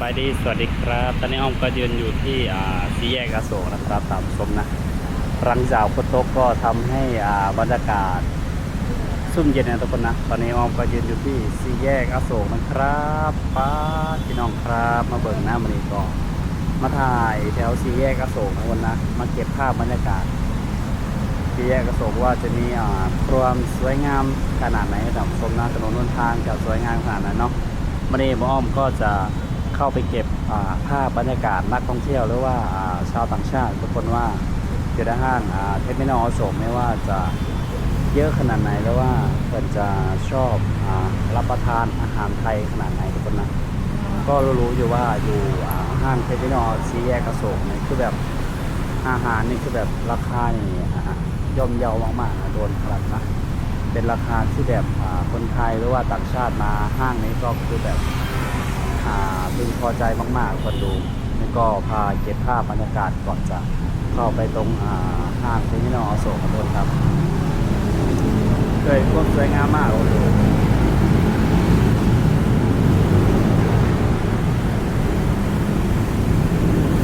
บายดี สวัสดีครับ ตอนนี้อ้อมก็ยืนอยู่ที่สี่แยกอโศกนะครับตามชมนะ รังจากฝนตกก็ทำให้อ่าบรรยากาศซุ่มเย็นนะทุกคนนะ ตอนนี้อ้อมก็ยืนอยู่ที่สี่แยกอโศกนะครับป้าพี่น้องครับ มาเบิ่งหน้ามันนี้ก็มาถ่ายแถวสี่แยกอโศกนะวันนะ มาเก็บภาพบรรยากาศสี่แยกอโศกว่าจะมีความสวยงามขนาดไหนตามชมนะถนนหนทางจะสวยงามขนาดไหนเนาะมันนี้อ้อมก็จะ เข้าไปเก็บภาพบรรยากาศนักท่องเที่ยว หรือว่าชาวต่างชาติทุกคนว่าอยู่ในห้างเทคโนโลยีโสมไม่ว่าจะเยอะขนาดไหนหรือว่าเพิ่นจะชอบอรับประทานอาหารไทยขนาดไหนทุกคนนะก็รู้อยู่ว่าอยู่ห้างเทคโนโลซีแยกอโศกนี่คือแบบอาหารนี่คือแบบราคานี่ย่อมเยาวมากๆนะโดนขนาดนะเป็นราคาที่แบบคนไทยหรือว่าต่างชาติมาห้างนี้ก็คือแบบ พึงพอใจมากๆคนดูนี่ก็พาเก็บภาพบรรยากาศก่อนจะเข้าไปตรงอ่าห้างเทมินอลโศกขอโทษครับเคยควบสวยงามมากโอ้โห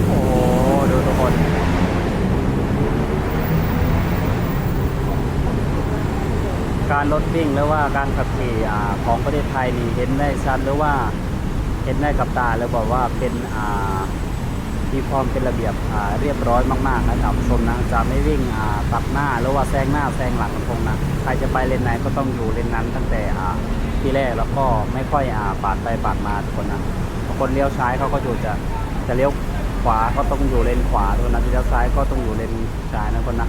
โอ้โหดูกคนการรถวิ่งหรือว่าการขับขี่ของประเทศไทยนี่เห็นได้ชัดหรือว่า เห็นได้กับตาแล้วบอกว่าเป็นอ่ามีความเป็นระเบียบอ่าเรียบร้อยมากๆนะท่านผู้ชมนะจะไม่วิ่งอ่าตัดหน้าหรือว่าแซงหน้าแซงหลังตรงนะใครจะไปเลนไหนก็ต้องอยู่เลนนั้นตั้งแต่อ่าที่แรกแล้วก็ไม่ค่อยอ่าปาดไปปาดมาทุกคนนะคนเลี้ยวซ้ายเขาก็อยู่จะจะเลี้ยวขวาก็ต้องอยู่เลนขวาทุกคนนะที่เลี้ยวซ้ายก็ต้องอยู่เลนซ้ายนะทุกคนนะ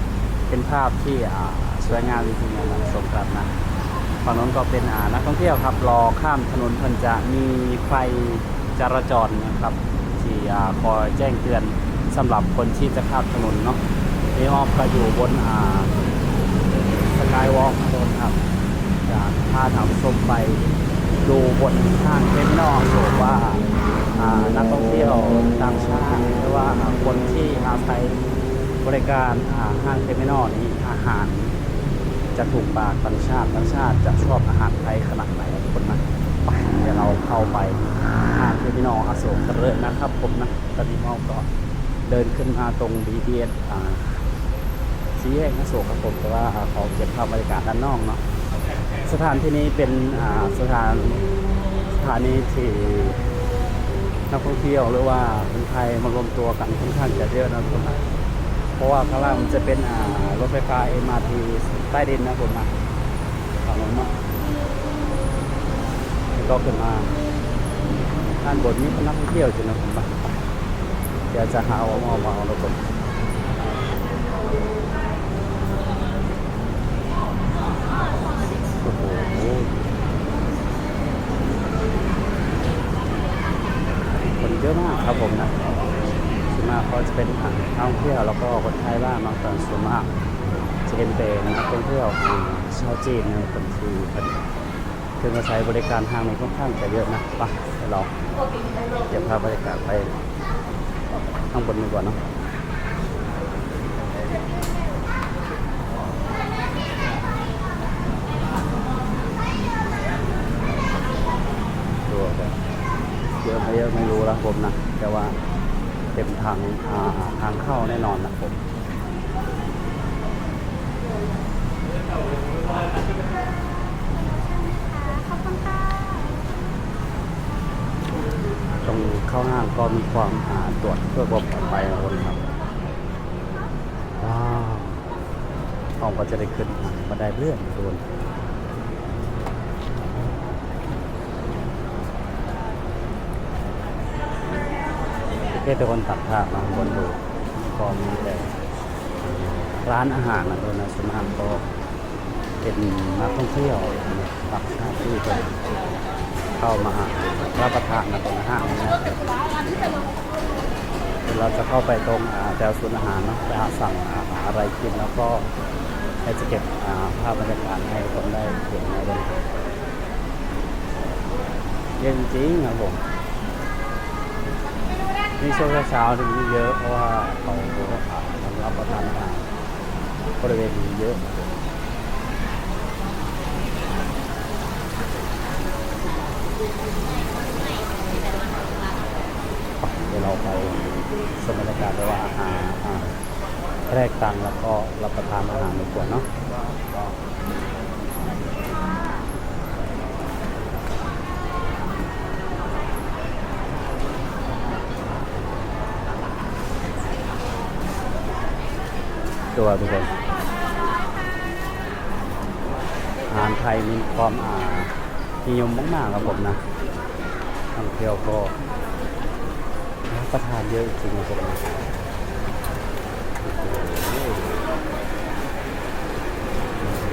เป็นภาพที่อ่าสวยงามจริงๆนะสมกับนะ ฝั่งนู้นก็เป็นอ่านักท่องเที่ยวครับรอข้ามถนนเพิ่นจะมีไฟจราจรนะครับที่อ่าคอยแจ้งเตือนสำหรับคนที่จะข้ามถนนเนาะนี่อ้อมก็อยู่บนอ่าสกายวอล์กโดนครับจะพาท่านผู้ชมไปดูบนห้างเทมนอลบอกว่าอ่านักท่องเที่ยวต่างชาติหรือว่าคนที่อาศัยบริการห้างเทอร์มินอลนี้อาหาร จะถูกปากต่างชาติต่างชาติจะชอบอาหารไทยขนาดไหนทุกคนนะไปเดี๋ยวเราเข้าไปห้างเทอร์มินอลอโศกกันเลยนะครับผมนะตอนนี้มองก็เดินขึ้นมาตรง BTS อ่าสีแยกอโศกครับผมแต่ว่าอ่าขอเก็บภาพบรรยากาศด้านนอกเนาะสถานที่นี้เป็นอ่าสถานสถานีที่นักท่องเที่ยวหรือว่าคนไทยมารวมตัวกันค่อนข้างจะเยอะนะทุกคนเพราะว่าข้างล่างมันจะเป็นอ่ารถไฟฟ้า MRT ใต้ดินนะผมนะฝั่งนู้นเนาะแล้วก็ขึ้นมาด้านบนนี้เป็นนักท่องเที่ยวจริงนะผมนะเดี๋ยวจะหาเอามาเอาแล้วคนโอ้โหคนเยอะมากครับผมนะส่วนมากก็จะเป็นนักท่องเที่ยวแล้วก็คนไทยบ้างบางส่วนส่วนมาก เป็นเป็นนักท่องเที่ยวอ่าชาวจีนนะคนที่เป็นคือมาใช้บริการห้างนี้ค่อนข้างจะเยอะนะปเดี๋ยวเราเก็บภาพบรรยากาศไปข้างบนดีกว่าเนาะดูแบบเยอะไม่เยอะไม่รู้ล้วผมนะ แต่ว่าเต็มทางทางเข้าแน่นอนนะผม ตรงเข้าห้างก็มีความอ่าตรวจเพื่อความปลอดภัยคนครับว้าวห้องก็จะได้ขึ้นบันไดเลื่อนทุกคนเทศทุกคนตัดภาพมาบนดูก็มีแต่ร้านอาหารนะตัวนะสวนมากก็ เป็นนักท่องเที่ยวต่างชาติที่เป็นเข้ามารับประทานนตรงห้างนะเดี๋ยวเราจะเข้าไปตรงแถวศูนย์อาหารนะไปสั่งอาหารอะไรกินแล้วก็ให้จะเก็บภาพบรรยากาศให้คนได้เห็นในวันเย็นจริงครับผมนี่ช่วงเช้าๆถึงเยอะเพราะว่าเขาทำรับประทานอาหารบริเวณนี้เยอะ แรก ตังค์แล้วก็รับประทานอาหารดีกว่าเนาะตัวทุกคนอาหารไทยมีความอ่านิยมมากๆครับผมนะท่องเที่ยวก็รับประทานเยอะจริงๆครับผมนะ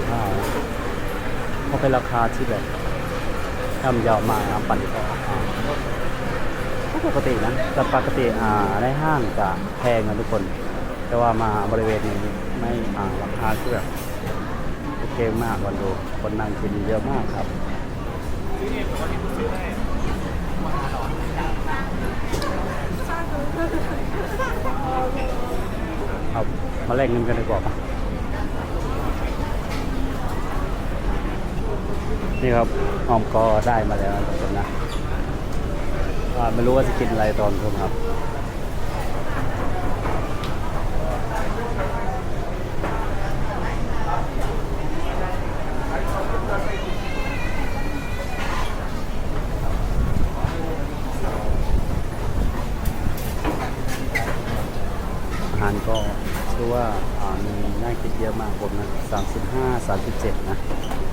ข้าว เป็นราคาที่แบบย่ำยาวมากนะปั่นก็อ่าก็ปกตินะแต่ปกติอ่าในห้างจะแพงนะทุกคน แต่ว่ามาบริเวณนี้ไม่อ่าราคาที่แบบโอเคมากวันดูคนนั่งกินเยอะมากครับเอามาแลกเงินกันดีกว่าปะ นี่ครับออมก็ได้มาแล้วนะครับนะไม่รู้ว่าจะกินอะไรตอนนี้ครับ อาหารก็ชื่อว่าอ่ามีน่ากินเยอะมากผมนะ35 37 นะ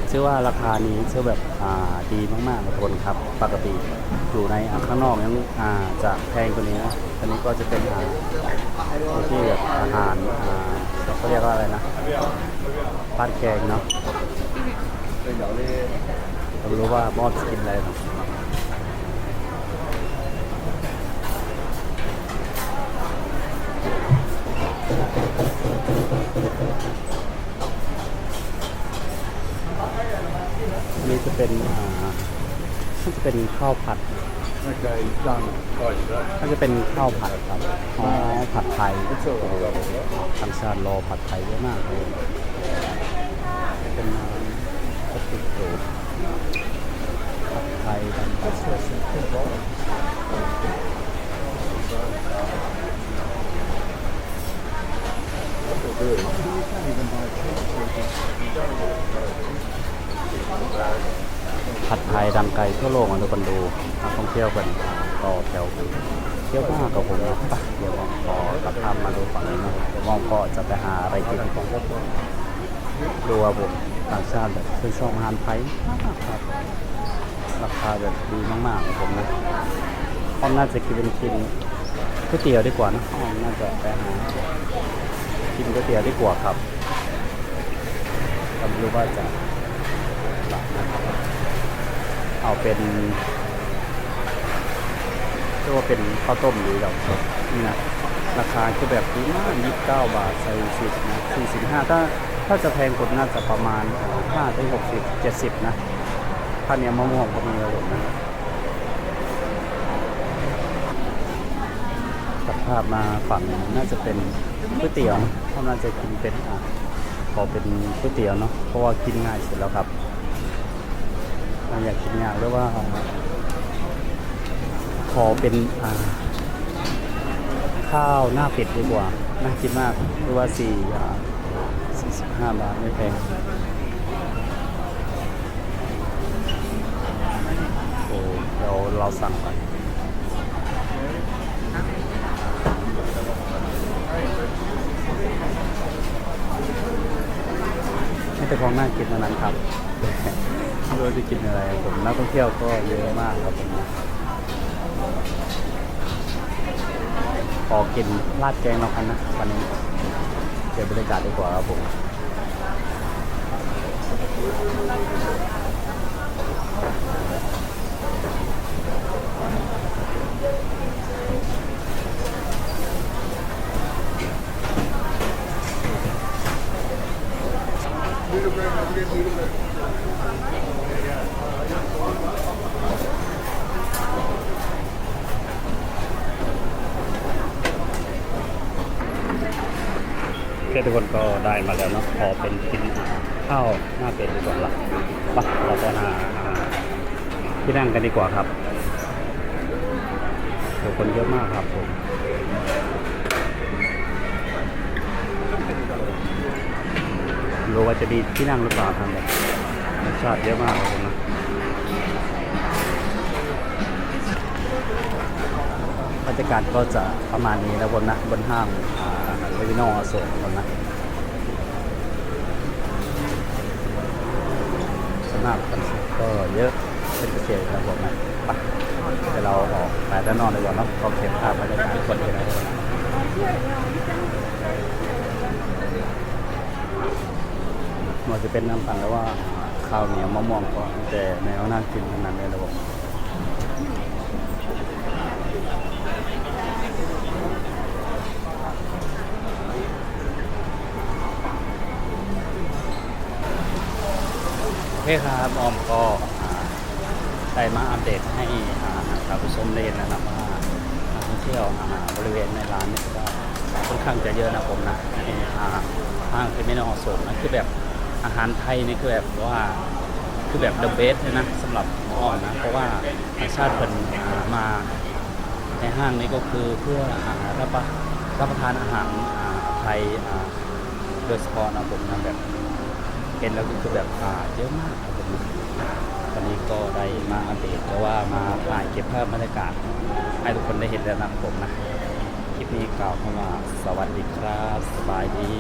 ชื่ อว่าราคานี้เชื่อแบบดีมากๆทุกคนครับ ปกติอยู่ในข้างนอกยังอ่าจะแพงกว่านี้นะอันนี้ก็จะเป็นอาที่แบบอาหารอ่าเขาเรียกว่าอะไรนะปานแกงเนาะเรารู้ว่าบอสกินอะไรเนาะ จะเป็นอ่าน่าจะเป็นข้าวผัด Okay, done. Right, that. น่าจะเป็นข้าวผัดครับอ๋อผัดไทย It's all right, ทางชาติรอผัดไทยเยอะมากเลยเป็นน้ำสติกโกผัดไทยกัน That's less than ten dollars. ไทยดังไกลทั่วโลกมาทุกคนดูนักท่องเที่ยวกันต่อแถวกันเที่ยวมากกับผมนะไปเดี๋ยวผมขอกลับทำมาดูฝั่งนี้นะเดี๋ยวมองก็จะไปหาอะไรกินของดูว่าผมต่างชาติแบบเป็นชอบอาหารไทยมากครับราคาแบบดีมากๆของผมนะอ้อมน่าจะกินเป็นกินก๋วยเตี๋ยวดีกว่านะอ้อมน่าจะไปหากินก๋วยเตี๋ยวดีกว่าครับไม่รู้ว่าจะหลับนะครับ เอาเป็นเรียกว่าเป็นข้าวต้มหรือแบบนี่นะราคาคือแบบดีมากยี่สิบเก้าบาทใส่สิบนะสี่สิบห้าถ้าถ้าจะแพงกว่าน่าจะประมาณห้าถึงหกสิบเจ็ดสิบนะข้าวเหนียวมะม่วงก็มีครับผมนะตัดภาพมาฝั่งน่าจะเป็นก๋วยเตี๋ยวเขาน่าจะกินเป็นอะขอเป็นก๋วยเตี๋ยวเนาะเพราะว่ากินง่ายสุดแล้วครับ อยากกินยากหรือว่า ขอเป็นข้าวหน้าเป็ดดีกว่า น่ากินมากหรือว่าสี่าสี่สิบห้าบาทไม่แพงโอ้เดี๋ยวเราสั่งไปไม่แต่ของน่ากินเท่านั้นครับ รู้จะกินอะไรผมนักท่องเที่ยวก็เยอะมากครับผมขอกินราดแกงเรากันนะวันนี้เก็บบรรยากาศดีกว่าครับผมโอเค ทุกคนก็ได้มาแล้วเนาะขอเป็นกินข้าวหน้าเป็ดดีกว่าละไปเราไปหาที่นั่งกันดีกว่าครับโหคนเยอะมากครับผมรู้ว่าจะมีที่นั่งหรือเปล่าทำแบบชาติเยอะมากเลยนะ บรรยากาศก็จะประมาณนี้นะบนนะบนห้างเรวินอโศกบนนะสำหรันเสิร์ตก็เยอะเป็นพิเศษครับผมนะไปเดี๋ยวเราออกไปด้านนอกเลยก่อนเนาะก็เก็บภาพบรรยากาศคนเดียวนะมันจะเป็นน้ำตาลแล้วว่าข้าวเหนียวมะม่วงก็แต่แนวน่ากินทั้งนั้นเลยนะผม คครับออมก็ได้มาอัปเดตให้อ่าท่านผู้ชมได้เห็นนะครับว่านักท่องเที่ยวบริเวณในร้านนี่ก็ค่อนข้างจะเยอะนะผมนะในห้างเทอร์มินอลโซนนะคือแบบอาหารไทยนี่คือแบบว่าคือแบบเดอะเบสเลยนะสำหรับอ้อมนะเพราะว่าต่างชาติเป็นอ่ามาในห้างนี้ก็คือเพื่ออรับประรับประทานอาหารไทยโดยเฉพาะนะผมนะแบบ เห็นแล้วก็คือแบบอ่าเยอะมากครับผมตอนนี้ก็ได้มาอัปเดตแต่ว่ามาถ่ายเก็บภาพบรรยากาศ ให้ทุกคนได้เห็นแล้วนะผมนะ คลิปนี้กล่าวคำว่าสวัสดีครับ สบายดี